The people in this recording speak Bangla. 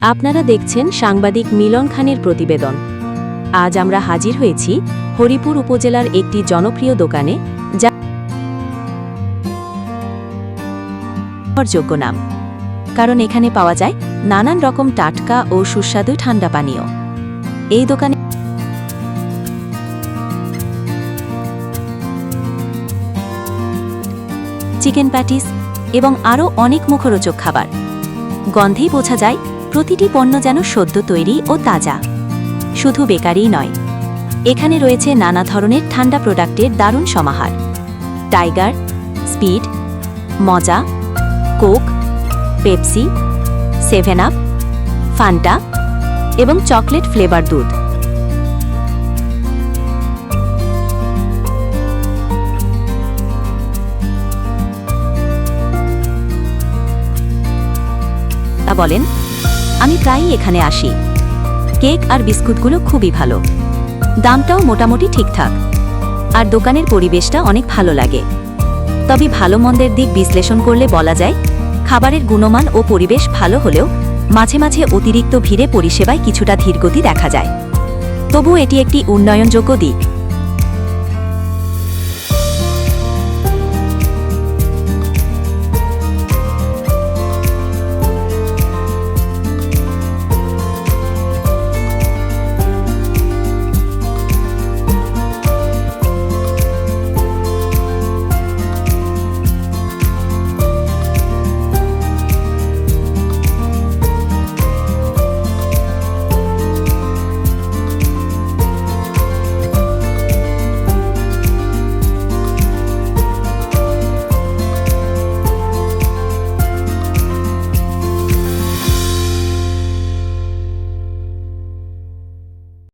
আপনারা দেখছেন সাংবাদিক মিলন খানের প্রতিবেদন। আজ আমরা হাজির হয়েছি হরিপুর উপজেলার একটি জনপ্রিয় দোকানে, যা যোগ্য নাম। কারণ এখানে পাওয়া যায় নানান রকম টাটকা ও সুস্বাদু ঠান্ডা পানীয়। এই দোকানে চিকেন প্যাটিস এবং আরও অনেক মুখরোচক খাবার। গন্ধেই বোঝা যায় প্রতিটি পণ্য যেন সদ্য তৈরি ও তাজা। শুধু বেকারিই নয়, এখানে রয়েছে নানা ধরনের ঠান্ডা প্রোডাক্টের দারুণ সমাহার। টাইগার, স্পিড, মজা, Coke, Pepsi, seven up, Fanta এবং চকলেট ফ্লেভার দুধ। বলেন আমি প্রায়ই এখানে আসি। কেক আর বিস্কুটগুলো খুবই ভালো। দামটাও মোটামুটি ঠিকঠাক। আর দোকানের পরিবেশটা অনেক ভালো লাগে। তবে ভালো মন্দের দিক বিশ্লেষণ করলে বলা যায়, খাবারের গুণমান ও পরিবেশ ভালো হলেও মাঝে মাঝে অতিরিক্ত ভিড়ে পরিষেবায় কিছুটা ধীরগতি দেখা যায়। তবু এটি একটি উন্নয়নযোগ্য দিক।